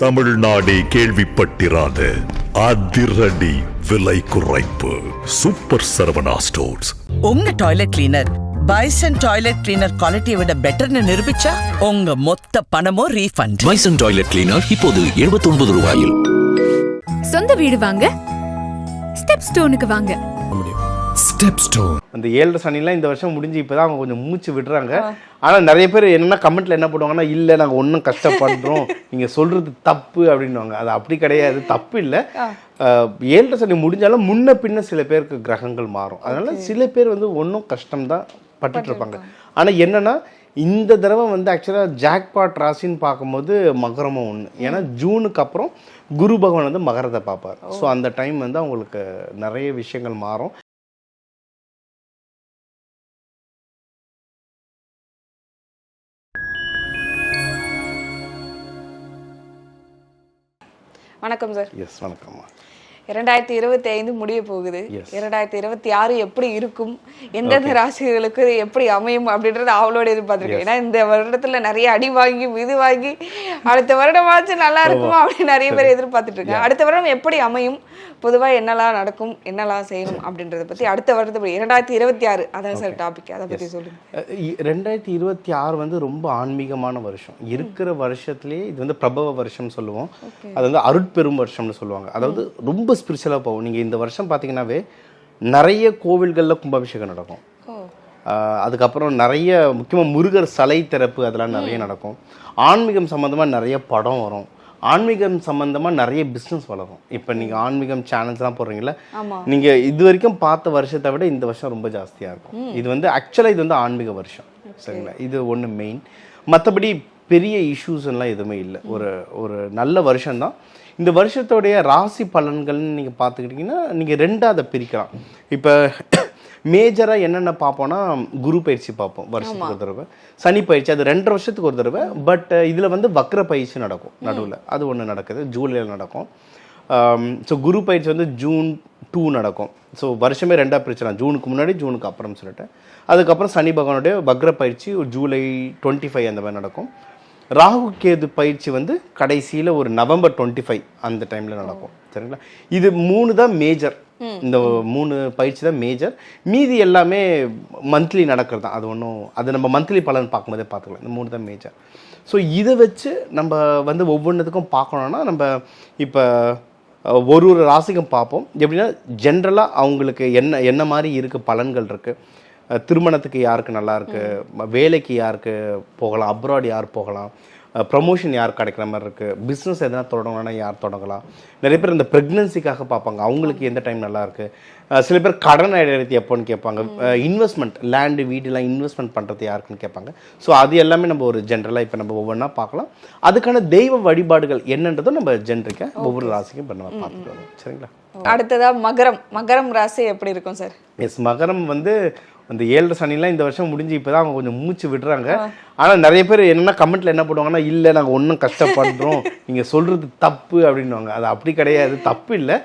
தமிழ்நாடே கேள்விப்பட்டிராத அதிரடி விலை குறைப்பு. சூப்பர் சரவணா ஸ்டோர்ஸ் உங்க toilet cleaner bison toilet cleaner குவாலிட்டியை விட பெட்டர்னு நிரூபிச்சா உங்க மொத்த பணமும் ரீஃபண்ட் பைசன் டாய்லெட் கிளீனர் இப்போது 79 ரூபாயில். சொந்த வீடு வாங்க ஸ்டெப் ஸ்டோனுக்கு வாங்க. ஸ்டெப் ஸ்டோர் அந்த ஏழரை சனிலாம் இந்த வருஷம் முடிஞ்சு இப்போ தான் அவங்க கொஞ்சம் மூச்சு விடுறாங்க. ஆனால் நிறைய பேர் என்னென்னா கமெண்ட்டில் என்ன பண்ணுவாங்கன்னா இல்லை நாங்கள் ஒன்றும் கஷ்டப்படுறோம். நீங்கள் சொல்கிறது தப்பு அப்படின்னுவாங்க. அது அப்படி கிடையாது. தப்பு இல்லை. ஏழரை சனி முடிஞ்சாலும் முன்ன பின்ன சில பேருக்கு கிரகங்கள் மாறும். அதனால சில பேர் வந்து ஒன்றும் கஷ்டம்தான் பட்டுட்டு இருப்பாங்க. ஆனால் என்னன்னா இந்த தடவை வந்து ஆக்சுவலாக ஜாக்பாட் ராசின்னு பார்க்கும்போது மகரமும் ஒன்று ஏன்னா ஜூனுக்கு அப்புறம் குரு பகவான் வந்து மகரத்தை பார்ப்பார். ஸோ அந்த டைம் வந்து அவங்களுக்கு நிறைய விஷயங்கள் மாறும். வணக்கம் சார் எஸ் வணக்கம்மா இரண்டாயிரத்தி இருபத்தி ஐந்து முடிய போகுது. இரண்டாயிரத்தி இருபத்தி ஆறு எப்படி இருக்கும்? எந்தெந்த ராசிகளுக்கு எப்படி அமையும் அப்படின்றத அவளோட எதிர்பார்த்திருக்கேன். ஏன்னா இந்த வருடத்துல நிறைய அடி வாங்கி இது வாங்கி அடுத்த வருடமாச்சும் நல்லா இருக்குமா அப்படின்னு நிறைய பேர் எதிர்பார்த்துட்டு இருக்காங்க அடுத்த வருடம் எப்படி அமையும்? பொதுவா என்னெல்லாம் நடக்கும்? என்னெல்லாம் செய்யணும்? அப்படின்றத பத்தி அடுத்த வருடத்தை இரண்டாயிரத்தி இருபத்தி ஆறு. அதான் சார் டாபிக் அதை பத்தி சொல்லுங்க. அஹ் இ- ரெண்டாயிரத்தி இருபத்தி ஆறு வந்து ரொம்ப ஆன்மீகமான வருஷம். இருக்கிற வருஷத்துலேயே இது வந்து பிரபவ வருஷம் சொல்லுவோம். அது வந்து அருட்பெரும் வருஷம்னு சொல்லுவாங்க. அதாவது ரொம்ப ஸ்பிரிச்சுவலாக போகும் நீங்கள் இந்த வருஷம் பார்த்தீங்கன்னாவே நிறைய கோவில்களில் கும்பாபிஷேகம் நடக்கும். அதுக்கப்புறம் நிறைய முக்கியமாக முருகர் சிலை திறப்பு அதெல்லாம் நிறைய நடக்கும். ஆன்மீகம் சம்மந்தமாக நிறைய படம் வரும். ஆன்மீகம் சம்மந்தமாக நிறைய பிஸ்னஸ் வளரும். இப்போ நீங்கள் ஆன்மீகம் சேனல்ஸ்லாம் போடுறீங்களா நீங்கள் இது வரைக்கும் பார்த்த வருஷத்தை விட இந்த வருஷம் ரொம்ப ஜாஸ்தியாக இருக்கும். இது வந்து ஆக்சுவலாக இது வந்து ஆன்மீக வருஷம். சரிங்களா? இது ஒன்று மெயின் மற்றபடி பெரிய இஷ்யூஸ் எல்லாம் எதுவுமே இல்லை. ஒரு ஒரு நல்ல வருஷம்தான். இந்த வருஷத்தோடைய ராசி பலன்கள்னு நீங்கள் பார்த்துக்கிட்டிங்கன்னா நீங்கள் ரெண்டாக அதை பிரிக்கலாம். இப்போ மேஜராக என்னென்ன பார்ப்போம்னா குரு பயிற்சி பார்ப்போம் வருஷத்துக்கு ஒரு தடவை. சனி பயிற்சி அது ரெண்டரை வருஷத்துக்கு ஒரு தடவை. பட் இதில் வந்து வக்ர பயிற்சி நடக்கும் நடுவில். அது ஒன்று நடக்குது ஜூலையில் நடக்கும். ஸோ குரு பயிற்சி வந்து ஜூன் டூ நடக்கும். ஸோ வருஷமே ரெண்டாக பிரிச்சலாம் ஜூனுக்கு முன்னாடி ஜூனுக்கு அப்புறம் சொல்லிட்டு. அதுக்கப்புறம் சனி பகவானுடைய வக்ர பயிற்சி ஒரு ஜூலை டுவெண்ட்டி ஃபைவ் அந்த மாதிரி நடக்கும். ராகு கேது பயிற்சி வந்து கடைசியில் ஒரு நவம்பர் டுவெண்ட்டி ஃபைவ் அந்த டைமில் நடக்கும். சரிங்களா? இது மூணு தான் மேஜர் இந்த மூணு பயிற்சி தான் மேஜர் மீதி எல்லாமே மந்த்லி நடக்கிறது தான். அது ஒன்றும் அது நம்ம மந்த்லி பலன் பார்க்கும்போதே பார்த்துக்கலாம். இந்த மூணு தான் மேஜர் ஸோ இதை வச்சு நம்ம வந்து ஒவ்வொன்றுத்துக்கும் பார்க்கணுன்னா நம்ம இப்போ ஒரு ஒரு ராசிக்கும் பார்ப்போம். எப்படின்னா ஜென்ரலாக அவங்களுக்கு என்ன என்ன மாதிரி இருக்குது பலன்கள் இருக்குது திருமணத்துக்கு யாருக்கு நல்லா இருக்கு வேலைக்கு யாருக்கு போகலாம்? அப்ராட் யார் போகலாம்? ப்ரமோஷன் யார் கிடைக்கிற மாதிரி இருக்கு? பிஸ்னஸ் எதனா தொடங்கணும்னா யார் தொடங்கலாம்? நிறைய பேர் இந்த ப்ரெக்னன்சிக்காக பார்ப்பாங்க. அவங்களுக்கு எந்த டைம் நல்லா இருக்கு அஹ் சில பேர் கடன் அடையிறது எப்போன்னு கேட்பாங்க. இன்வெஸ்ட்மெண்ட் லேண்டு வீடுலாம் இன்வெஸ்ட்மெண்ட் பண்ணுறது யாருக்குன்னு கேட்பாங்க. ஸோ அது எல்லாமே நம்ம ஒரு ஜென்ரலாக இப்போ நம்ம ஒவ்வொன்றா பார்க்கலாம். அதுக்கான தெய்வ வழிபாடுகள் என்னன்றதும் நம்ம ஜென்ரிக்காக ஒவ்வொரு ராசிக்கும் இப்போ நம்ம பார்த்துட்டு சரிங்களா? அடுத்ததா மகரம். மகரம் ராசி எப்படி இருக்கும் சார்? எஸ் மகரம் வந்து அந்த ஏழரை சனிலாம் இந்த வருஷம் முடிஞ்சு இப்போ தான் அவங்க கொஞ்சம் மூச்சு விடுறாங்க. ஆனால் நிறைய பேர் என்னென்னா கமெண்ட்டில் என்ன பண்ணுவாங்கன்னா இல்லை நாங்கள் ஒன்றும் கஷ்டப்படுறோம். நீங்கள் சொல்கிறது தப்பு அப்படின்னுவாங்க. அது அப்படி கிடையாது. தப்பு இல்லை.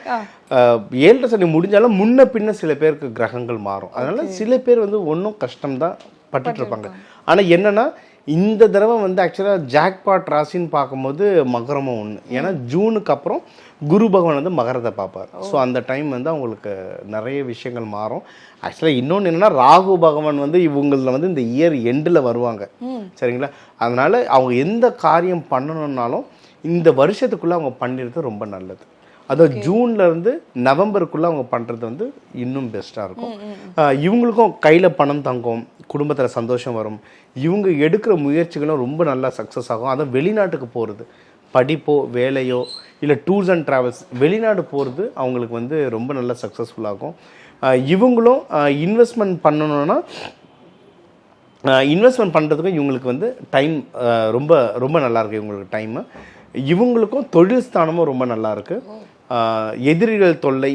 ஏழரை சனி முடிஞ்சாலும் முன்ன பின்ன சில பேருக்கு கிரகங்கள் மாறும். அதனால சில பேர் வந்து ஒன்றும் கஷ்டம்தான் பட்டுட்டு இருப்பாங்க. ஆனால் என்னன்னா இந்த தடவை வந்து ஆக்சுவலாக ஜாக்பாட் ராசின்னு பார்க்கும்போது மகரமும் ஒன்று ஏன்னா ஜூனுக்கு அப்புறம் குரு பகவான் வந்து மகரத்தை பார்ப்பார். ஸோ அந்த டைம் வந்து அவங்களுக்கு நிறைய விஷயங்கள் மாறும். ஆக்சுவலாக இன்னொன்று என்னன்னா ராகு பகவான் வந்து இவங்களில் வந்து இந்த இயர் எண்டில் வருவாங்க. சரிங்களா? அதனால அவங்க எந்த காரியம் பண்ணணும்னாலும் இந்த வருஷத்துக்குள்ளே அவங்க பண்ணிடுறது ரொம்ப நல்லது. அதாவது ஜூன்ல இருந்து நவம்பருக்குள்ள அவங்க பண்றது வந்து இன்னும் பெஸ்ட்டாக இருக்கும். இவங்களுக்கும் கையில பணம் தங்கும் குடும்பத்துல சந்தோஷம் வரும். இவங்க எடுக்கிற முயற்சிகளும் ரொம்ப நல்லா சக்ஸஸ் ஆகும். அதுவும் வெளிநாட்டுக்கு போறது. படிப்போ வேலையோ இல்லை டூர்ஸ் அண்ட் ட்ராவல்ஸ் வெளிநாடு போகிறது அவங்களுக்கு வந்து ரொம்ப நல்லா சக்ஸஸ்ஃபுல் ஆகும். ஆஹ் இவங்களும் இன்வெஸ்ட்மெண்ட் பண்ணணும்னா இன்வெஸ்ட்மெண்ட் பண்ணுறதுக்கும் இவங்களுக்கு வந்து டைம் ரொம்ப ரொம்ப நல்லா இருக்கு இவங்களுக்கு டைமு இவங்களுக்கும் தொழில் ஸ்தானமும் ரொம்ப நல்லா இருக்கு. ஆஹ் எதிரிகள் தொல்லை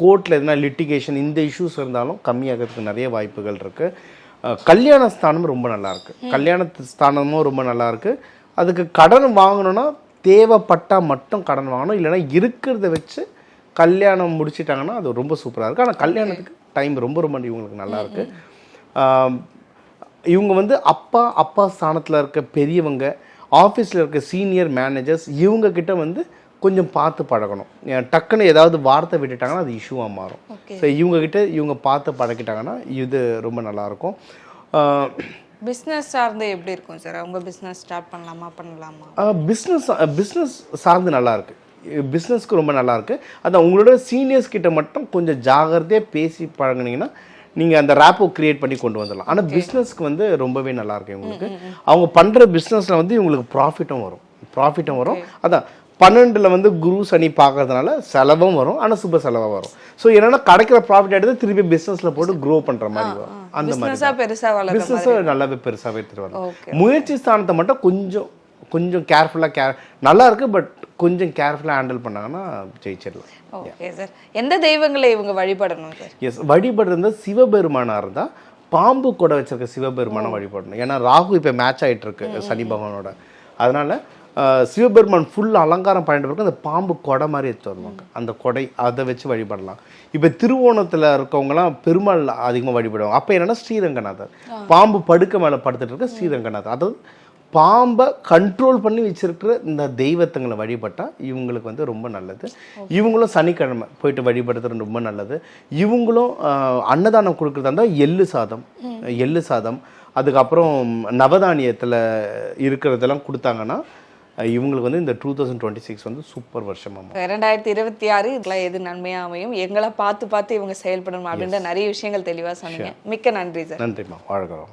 கோர்ட்டில் எதனா லிட்டிகேஷன் இந்த இஷ்யூஸ் இருந்தாலும் கம்மியாகிறதுக்கு நிறைய வாய்ப்புகள் இருக்கு. ஆஹ் கல்யாண ஸ்தானம் ரொம்ப நல்லா இருக்கு கல்யாண ஸ்தானமும் ரொம்ப நல்லா இருக்கு அதுக்கு கடன் வாங்கணும்னா தேவைப்பட்டா மட்டும் கடன் வாங்கணும். இல்லைன்னா இருக்கிறத வச்சு கல்யாணம் முடிச்சிட்டாங்கன்னா அது ரொம்ப சூப்பராக இருக்குது ஆனால் கல்யாணத்துக்கு டைம் ரொம்ப ரொம்ப இவங்களுக்கு நல்லா இருக்கு ஆம், இவங்க வந்து அப்பா அப்பா ஸ்தானத்தில் இருக்க பெரியவங்க ஆஃபீஸில் இருக்க சீனியர் மேனேஜர்ஸ் இவங்க கிட்ட வந்து கொஞ்சம் பார்த்து பழகணும். டக்குன்னு ஏதாவது வார்த்தை விட்டுட்டாங்கன்னா அது இஷ்யூவாக மாறும். ஸோ இவங்க கிட்ட இவங்க பார்த்து பழகிட்டாங்கன்னா இது ரொம்ப நல்லாயிருக்கும். பிஸ்னஸ் சார்ந்து எப்படி இருக்கும் சார்? உங்க பிஸ்னஸ் ஸ்டார்ட் பண்ணலாமா பண்ணலாமா? பிஸ்னஸ் பிஸ்னஸ் சார்ந்து நல்லா இருக்கு பிஸ்னஸ்க்கு ரொம்ப நல்லா இருக்கு அதான் உங்களோட சீனியர்ஸ் கிட்ட மட்டும் கொஞ்சம் ஜாகிரதையாக பேசி பழகுனீங்கன்னா நீங்கள் அந்த ரேப்போ கிரியேட் பண்ணி கொண்டு வந்துடலாம். ஆனால் பிஸ்னஸ்க்கு வந்து ரொம்பவே நல்லா இருக்கு இவங்களுக்கு அவங்க பண்ணுற பிஸ்னஸில் வந்து இவங்களுக்கு ப்ராஃபிட்டும் வரும். ப்ராஃபிட்டும் வரும். அதான் பன்னெண்டில் வந்து குரு சனி பார்க்கறதுனால செலவும் வரும் ஆனால் சுப செலவாக வரும். ஸோ என்னன்னா கிடைக்கிற ப்ராஃபிட் எடுத்து திருப்பி பிஸ்னஸில் போட்டு க்ரோ பண்ணுற மாதிரி வரும். அந்த மாதிரி பிஸ்னஸா நல்லாவே பெருசாகவே எடுத்துட்டு வரலாம் Okay. முயற்சி ஸ்தானத்தை மட்டும் கொஞ்சம் கொஞ்சம் கேர்ஃபுல்லாக கேர் நல்லா இருக்கு பட் கொஞ்சம் கேர்ஃபுல்லாக ஹேண்டில் பண்ணாங்கன்னா ஜெயிச்சிடலாம். ஓகே சார் எந்த தெய்வங்களை இவங்க வழிபடணும் சார் எஸ் வழிபடுறது சிவபெருமானாக இருந்தால் பாம்பு கூட வச்சிருக்க சிவபெருமானை வழிபடணும். ஏன்னா ராகு இப்போ மேட்ச் ஆயிட்டு இருக்கு சனி பகவானோட. அதனால சிவபெருமான் ஃபுல் அலங்காரம் பண்ணிட்டு பிறகு அந்த பாம்பு கொடை மாதிரி எடுத்து வருவாங்க. அந்த கொடை அதை வச்சு வழிபடலாம். இப்போ திருவோணத்தில் இருக்கவங்கலாம் பெருமாள் அதிகமாக வழிபடுவாங்க. அப்போ என்னன்னா ஸ்ரீரங்கநாதர். பாம்பு படுக்க மேலே படுத்துட்டு இருக்க ஸ்ரீரங்கநாதர். அதாவது பாம்பை கண்ட்ரோல் பண்ணி வச்சிருக்கிற இந்த தெய்வத்துங்களை வழிபட்டா இவங்களுக்கு வந்து ரொம்ப நல்லது. இவங்களும் சனிக்கிழமை போயிட்டு வழிபடுறது ரொம்ப நல்லது. இவங்களும் அன்னதானம் கொடுக்குறதா இருந்தால் எள்ளு சாதம் எள்ளு சாதம். அதுக்கப்புறம் நவதானியத்தில் இருக்கிறதெல்லாம் கொடுத்தாங்கன்னா இவங்களுக்கு வந்து இந்த டூ தௌசண்ட் டுவெண்ட்டி சிக்ஸ் வந்து சூப்பர் வருஷமாக இரண்டாயிரத்தி இருபத்தி ஆறு இதெல்லாம் எது நன்மையா அமையும்? எங்களை பார்த்து பார்த்து இவங்க செயல்படணும் அப்படின்ற நிறைய விஷயங்கள் தெளிவா சொன்னீங்க. மிக்க நன்றி சார் நன்றிம்மா. வாழ்கிறோம்